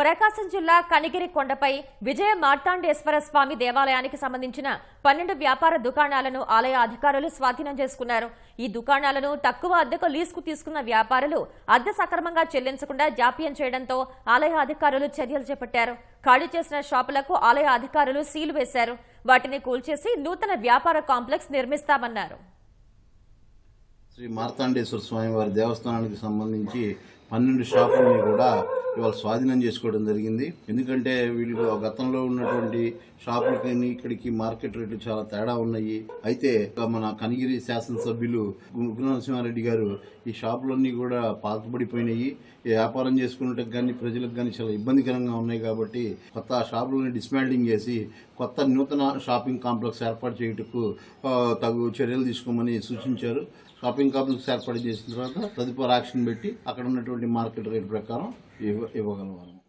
ప్రకాశం జిల్లా కనిగిరి కొండపై విజయ మార్తాండేశ్వర స్వామి దేవాలయానికి సంబంధించిన పన్నెండు వ్యాపార దుకాణాలను ఆలయ అధికారులు స్వాధీనం చేసుకున్నారు. ఈ దుకాణాలను తక్కువ అద్దెకు లీజుకు తీసుకున్న వ్యాపారులు అద్దె సక్రమంగా చెల్లించకుండా జాప్యం చేయడంతో ఆలయ అధికారులు చర్యలు చేపట్టారు. ఖాళీ చేసిన షాపులకు ఆలయ అధికారులు సీలు వేశారు. వాటిని కూల్చేసి నూతన వ్యాపార కాంప్లెక్స్ నిర్మిస్తామన్నారు. శ్రీ మార్తాండేశ్వర స్వామి వారి దేవస్థానానికి సంబంధించి పన్నెండు షాపుల్ని కూడా ఇవాళ స్వాధీనం చేసుకోవడం జరిగింది. ఎందుకంటే వీళ్ళు గతంలో ఉన్నటువంటి షాపులకి ఇక్కడికి మార్కెట్ రేట్లు చాలా తేడా ఉన్నాయి. అయితే మన కనిగిరి శాసనసభ్యులు నరసింహారెడ్డి గారు ఈ షాపులన్నీ కూడా పాతపడిపోయినాయి వ్యాపారం చేసుకున్నట్టుకు కానీ ప్రజలకు కానీ చాలా ఇబ్బందికరంగా ఉన్నాయి కాబట్టి కొత్త షాపులను డిస్మాండింగ్ చేసి కొత్త నూతన షాపింగ్ కాంప్లెక్స్ ఏర్పాటు చేయుటకు తగు చర్యలు తీసుకోమని సూచించారు. షాపింగ్ కాంప్లెక్స్ ఏర్పాటు చేసిన తర్వాత తదుపరి యాక్షన్ పెట్టి అక్కడ ఉన్నటువంటి మార్కెట్ రేట్ ప్రకారం evoca.